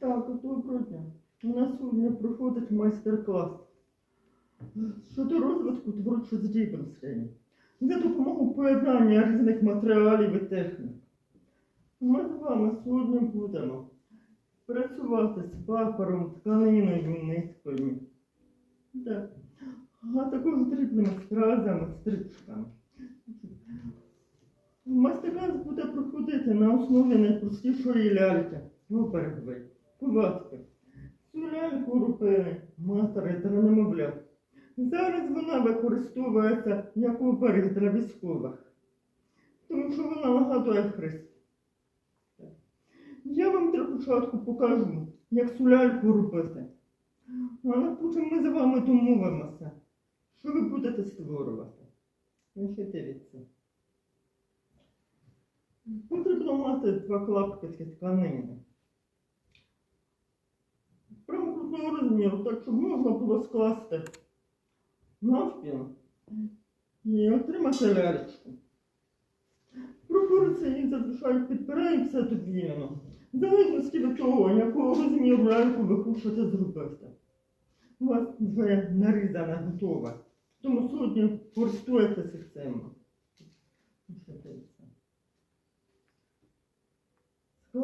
Так, доброго дня. У нас сьогодні проходить майстер-клас щодо розвитку творчих здібностей за допомогою поєднання різних матеріалів і технік. Ми з вами сьогодні будемо працювати з папером, тканиною, ниткою. Так. А також дрібними стразами, стрічками. Майстер-клас буде проходити на основі найпростішої ляльки. Ну, передвий. Повадки. Цю ляльку робили матери та немовлят. Зараз вона використовується як оберіг для військових, тому що вона нагадує хрест. Я вам для початку покажу, як цю ляльку робити. А потім ми з вами домовимося, що ви будете створювати. Значить, дивіться. Потрібно мати два клаптики тканини. Прямокутного розміру, так щоб можна було скласти навпіл і отримати лялечку. Пропорції їх зазвичай підбираються довільно, в залежності від того, якого розміру ляльку ви хочете зробити. У вас вже нарізана готова. Тому сьогодні користуйтеся цим. Що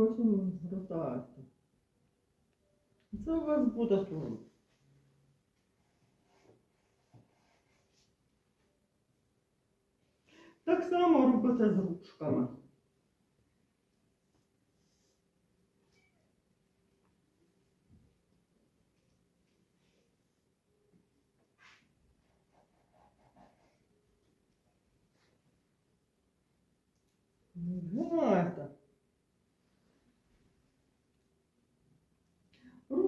Потім згортайте. Це у вас буде тут. Так само робите з ручками.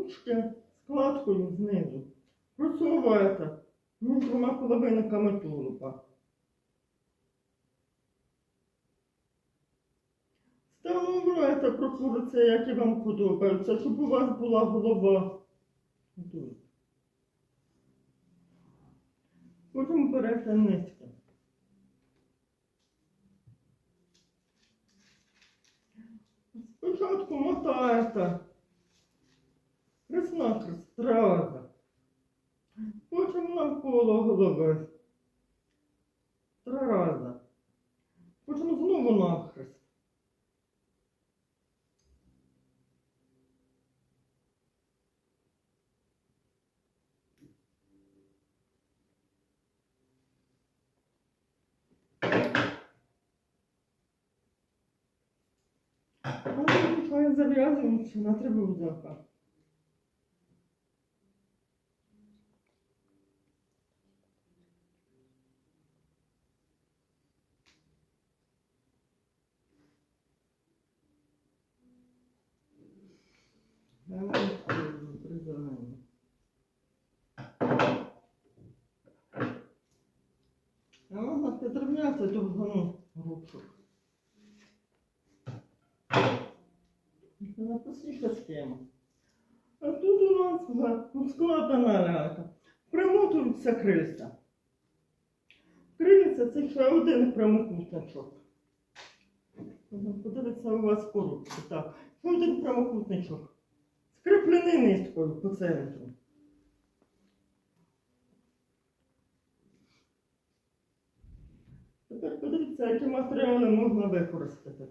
Ручки складкою знизу. Просуваєте між двома половинками тулуба. Встановлюєте пропорції, які вам подобаються, щоб у вас була голова. Потім берете нитки. Спочатку мотаєте хрест-накрест, страза. Потім навколо голови. Три рази. Потім знову навхрест. Ну, звичайно, зав'язуємося на три А можна підрівняти довгину ручок. Це найпростіша схема. А тут у нас вже складена лялька. Примотуються крильця. Крильця це ще один прямокутничок. Подивіться у вас. Так, ще один прямокутничок. Скріплений ниткою по центру. Які матеріали можна використати.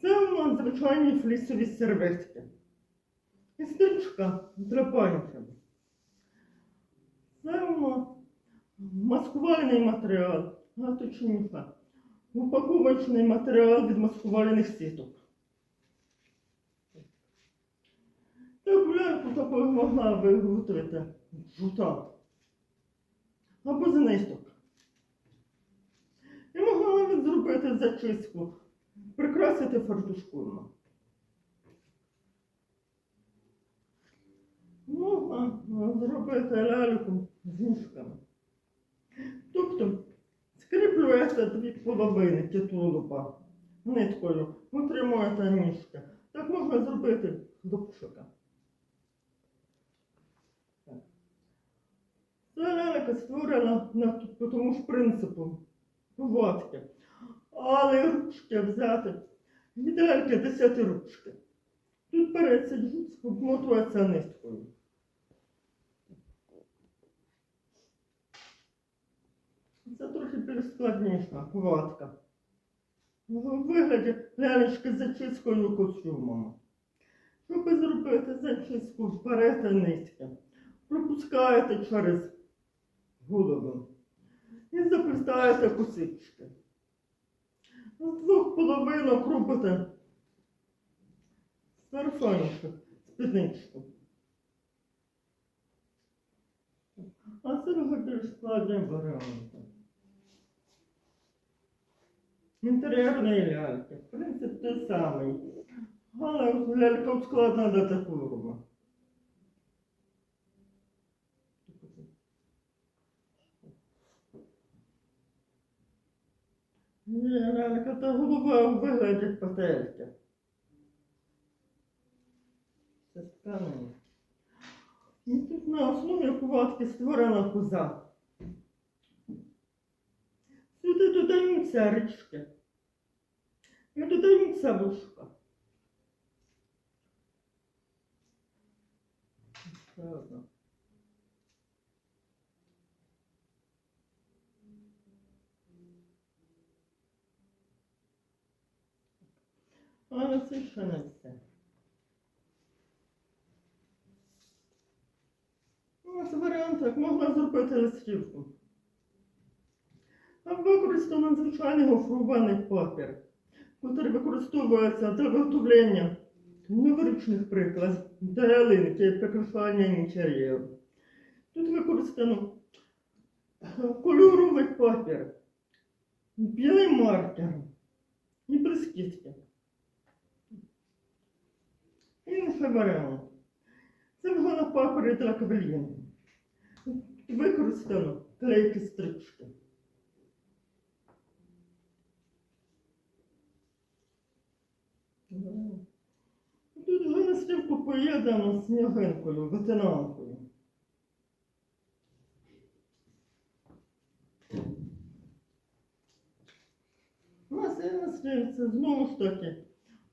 Це у нас звичайні флісові серветки. І стрічка для паніків. Це у нас маскувальний матеріал, а точніше, упаковочний матеріал від маскувальних сіток. Таку ляльку такою могла виготовити жута або з. Зробити зачистку, прикрасити фартушком. Можна зробити ляльку з ніжками. Тобто скріплюєте дві половини титулуба ниткою, утримуєте ніжки. Так можна зробити хлопчика. Так. Це лялька створена на тому ж принципу повадки. Але ручки взяти від ляльки ручки. Тут джут, обмотується ниткою. Це трохи більш складніша повадка. У вигляді лялечки з зачіскою костюмом. Щоб зробити зачіску, берете нитки, пропускаєте через голову і заплітаєте косички. З двох половинок робите сарафанчик, спідничку. А це вже більш складні варіанти. Інтер'єрної ляльки. Принцип той самий. Але от лялька складна до такого. Ні, лялька та голова у вигляді петельки. Це тканина. І тут на основі повадки створена коза. Сюди додаються річки. І додаються вушка. Ще ще не все. Ось варіант, як могла зробити листівку. Там використано надзвичайний гофрований папір, який використовується для виготовлення новорічних приклад для ялинки прикрашання інтер'єру. Тут використано кольоровий папір, білий маркер і блискітки. Було на папері для кавеліни. Використано клейкі стрічки. Тут вже листівку поєднано з снігинкою, ветенанкою. У нас є наслідці знову ж таки,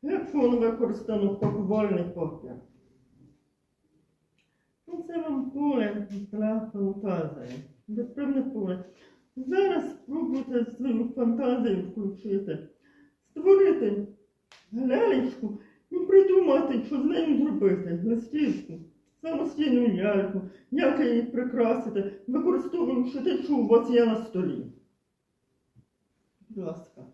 як фон використано пакувальний папір. Ну, це вам поле фантазії, для певне поле. Зараз спробуйте свою фантазію включити, створити лялечку і придумати, що з нею зробити. Листівку, самостійну ляльку, як її прикрасити, використовуючи те, що у вас є на столі. Будь ласка.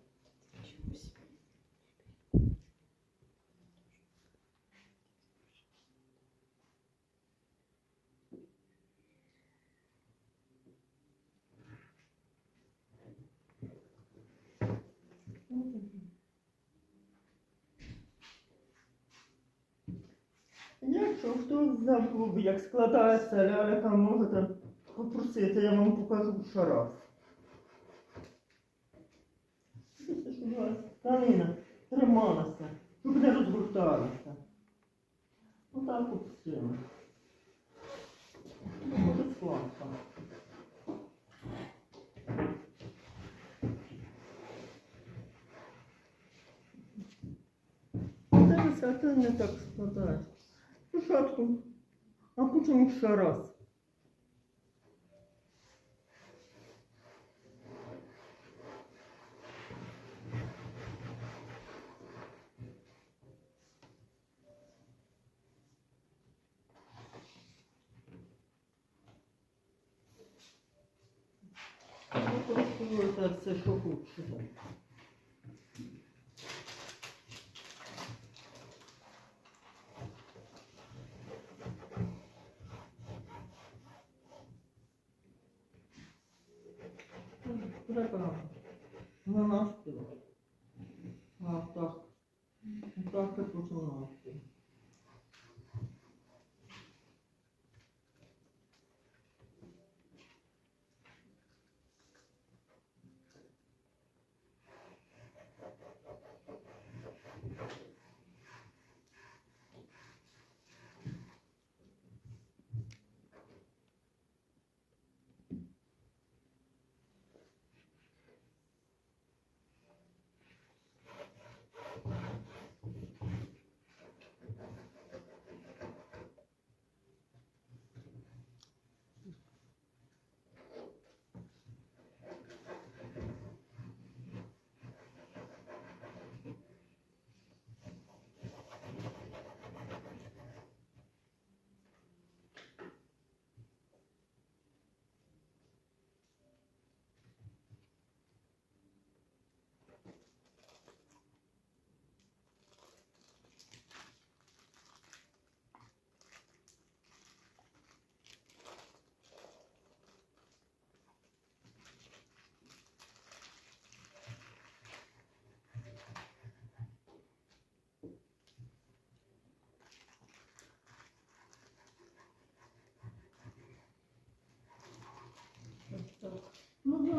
Якщо хтось забув, як складається лялька, можете попросити, я вам покажу ще раз. Тканина трималася, щоб не розгорталася. Отак опустимо. Буде складка. Дивіться, а це не так складається. Спочатку, а потім ще раз. Використовуйте все, що хочете.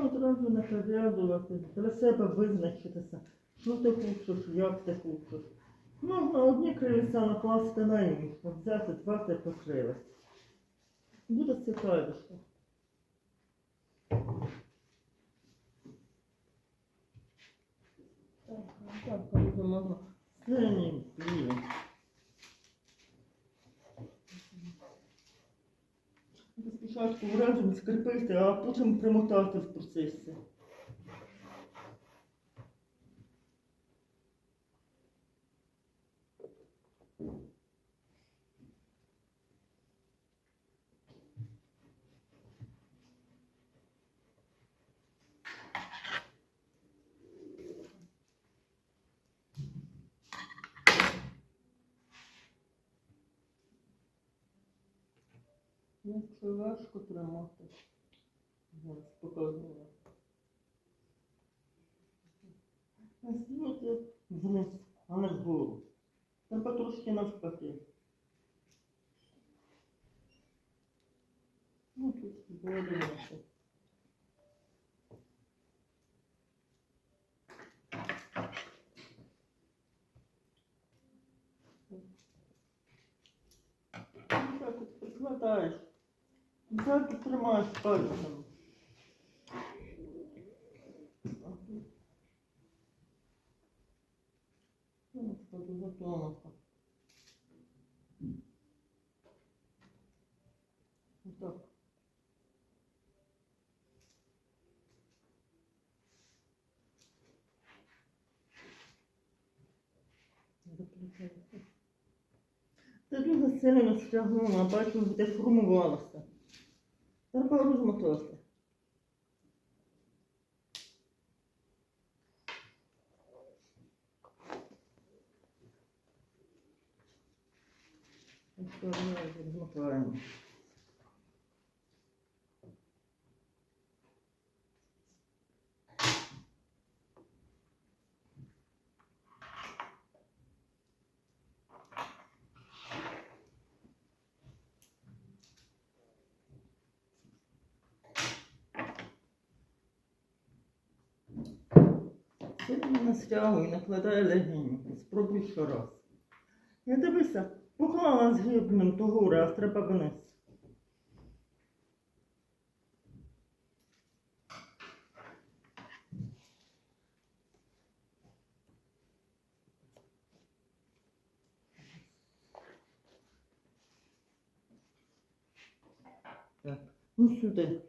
Одразу не прив'язувати, для себе визначитися, що ти хочеш, як ти хочеш. Можна одні крилися накласти на інші, взяти два типи крилець. Буде цікавіше. Так, так, можна. Синій, білий. Спочатку разом скріпити, а потім примотати в процесі. Якщо важко тримати, показую. Знімати вниз, а не вгору. Треба трошки навпаки. Ну, тут було дивитися. Ну, Так от прикладаєш. Що ти тримаєш пальцем? Что ты е за плановка? Вот так. Та дуже сильно стягнула, бачу, деформувалася. Треба розмотати. Розмотаємо. Сильно не стягуй, накладай легенько. Спробуй ще раз. Не дивися, поклала з гібнем то горе, а треба вниз. Ну сюди.